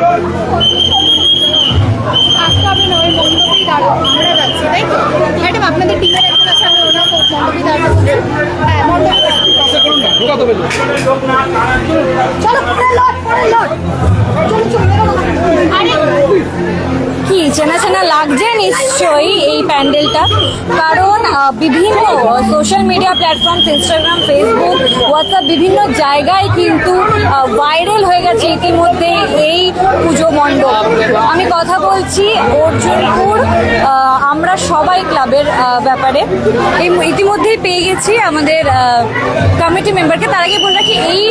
হ্যাঁ কি চেনা চেনা লাগছে নিশ্চয়ই এই প্যান্ডেলটা? কারণ বিভিন্ন social media platform Instagram Facebook WhatsApp বিভিন্ন জায়গায় কিন্তু ভাইরাল গেছে ইতিমধ্যে এই পুজো মণ্ডপ। আমি কথা বলছি অর্জুনপুর আমরা সবাই ক্লাবের ব্যাপারে। ইতিমধ্যেই পেয়ে গেছি আমাদের কমিটি মেম্বারকে তার আগে বলে রাখি, এই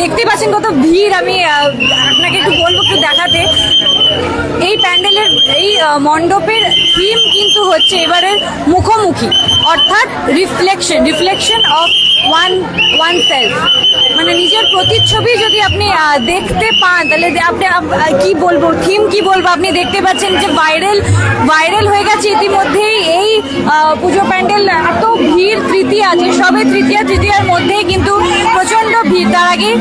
দেখতে পাচ্ছেন কত ভিড়। আমি আপনাকে একটু বলব একটু দেখাতে। এই প্যান্ডেলের, এই মণ্ডপের থিম কিন্তু হচ্ছে এবারের মুখোমুখি, অর্থাৎ reflection reflection of one one self নিজের প্রতিচ্ছবি যদি আপনি দেখতে পান, তাহলে আপনি, আপ- কি বলব, থিম কি বলব? আপনি দেখতে পাচ্ছেন যে ভাইরাল ভাইরাল হয়ে গেছে ইতিমধ্যেই এই পুজো প্যান্ডেল। এত ভিড় তৃতীয়া যে সবে তৃতীয়া, তৃতীয়ার মধ্যেই কিন্তু প্রচণ্ড ভিড়। তার আগে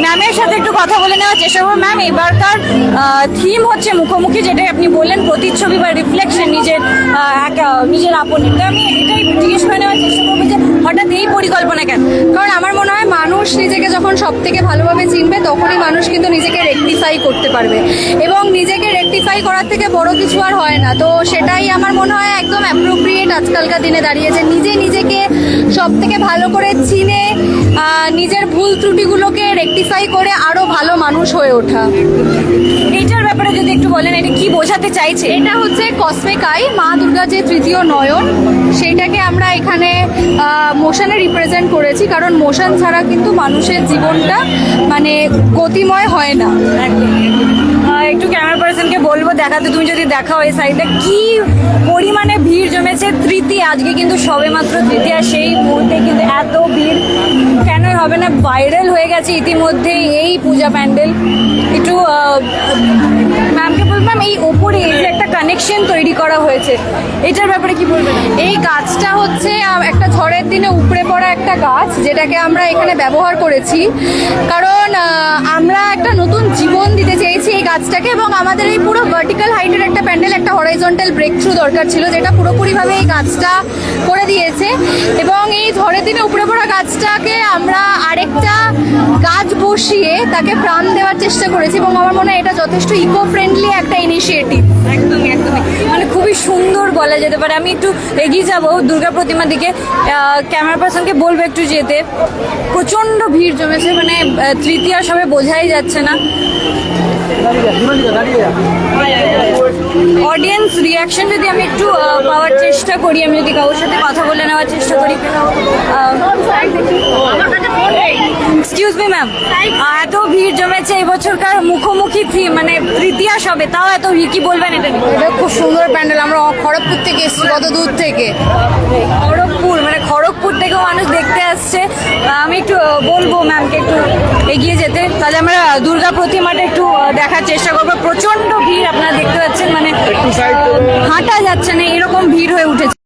ম্যামের সাথে একটু কথা বলে নেওয়ার চেষ্টা করব। ম্যাম, এবারকার থিম হচ্ছে মুখোমুখি যেটা আপনি বললেন, প্রতিচ্ছবি বা রিফ্লেকশন, নিজের নিজের আপনের তো আমি এটাই জিজ্ঞেস করে নেওয়ার চেষ্টা করব যে হঠাৎ এই পরিকল্পনা কেন? কারণ আমার মানুষ নিজেকে যখন সব থেকে ভালোভাবে চিনবে তখনই মানুষ কিন্তু নিজেকে রেকটিফাই করতে পারবে। এবং নিজেকে রেকটিফাই করার থেকে বড় কিছু আর হয় না। তো সেটাই আমার মনে হয় একদম অ্যাপ্রোপ্রিয়েট আজকালকার দিনে দাঁড়িয়েছে। নিজে নিজেকে সব থেকে ভালো করে চিনে নিজের ভুল ত্রুটিগুলোকে রেকটিফাই করে আরও ভালো মানুষ হয়ে ওঠা। এইটার ব্যাপারে যদি একটু বলেন এটা কি বোঝাতে চাইছে? এটা হচ্ছে কসমিক আই মা দুর্গা যে তৃতীয় নয়ন সেইটাকে আমরা এখানে মোশনে রিপ্রেজেন্ট করেছি, কারণ মোশন ছাড়া কিন্তু মানুষের জীবনটা মানে গতিময় হয় না। একটু ক্যামেরা পার্সনকে বলব, দেখাতে তুমি যদি দেখাও এই সাইডে কি পরিমাণে ভিড় জমেছে তৃতীয়া আজকে কিন্তু সবে মাত্র তৃতীয়া সেই মুহূর্তে কিন্তু এত ভিড়। কেন হবে না ভাইরাল হয়ে গেছে ইতিমধ্যে এই পূজা প্যান্ডেল। একটু ম্যামকে বললাম এই ওপরে এই যে একটা কানেকশন তৈরি করা হয়েছে, এটার ব্যাপারে কি বলবেন? এই গাছটা হচ্ছে একটা ঝড়ের দিনে উপড়ে পড়া একটা গাছ, যেটাকে আমরা এখানে ব্যবহার করেছি। কারণ আমরা একটা নতুন জীবন দিতে চেয়েছি এই গাছটাকে, এবং আমাদের এই পুরো ভার্টিক্যাল হাইটের একটা প্যান্ডেল একটা হরাইজন্টাল ব্রেক থ্রু দরকার ছিল, যেটা পুরোপুরিভাবে এই গাছটা করে দিয়েছে। এবং এই ঝড়ের দিনে উপড়ে পড়া গাছটাকে আমরা আরেকটা গাছ বসিয়ে তাকে প্রাণ দেওয়ার চেষ্টা করেছি, এবং আমার মনে হয় এটা যথেষ্ট ইকো ফ্রেন্ডলি একটা ইনিশিয়েটিভ একদমই একদমই। মানে খুবই সুন্দর বলা যেতে পারে। আমি একটু এগিয়ে যাব দুর্গা প্রতিমা দিকে। ক্যামেরা পার্সনকে বলব একটু যেতে। প্রচণ্ড ভিড় জমেছে মানে তৃতীয়া সবে বোঝাই যাচ্ছে না। অডিয়েন্স রিয়াকশন যদি আমি একটু পাওয়ার চেষ্টা করি, আমি যদি কারোর সাথে কথা বলে নেওয়ার চেষ্টা করি। এক্সকিউজ মি ম্যাম এত ভিড় জমেছে এবছরকার মুখোমুখি থিম মানে তৃতীয়া সবে তাও এত ভিড় কি বলবেন এটা এটা খুব সুন্দর প্যান্ডেল আমরা খড়গপুর থেকে এসেছি কত দূর থেকে? খড়গপুর মানে খড়গপুর থেকেও মানুষ দেখতে আসছে। আমি একটু বলব ম্যামকে একটু এগিয়ে যেতে। তাহলে আমরা দুর্গা প্রতিমাটা একটু দেখার চেষ্টা করব। প্রচণ্ড ভিড় আপনারা দেখতে পাচ্ছেন মানে হাঁটা যাচ্ছে না এরকম ভিড় হয়ে উঠেছে।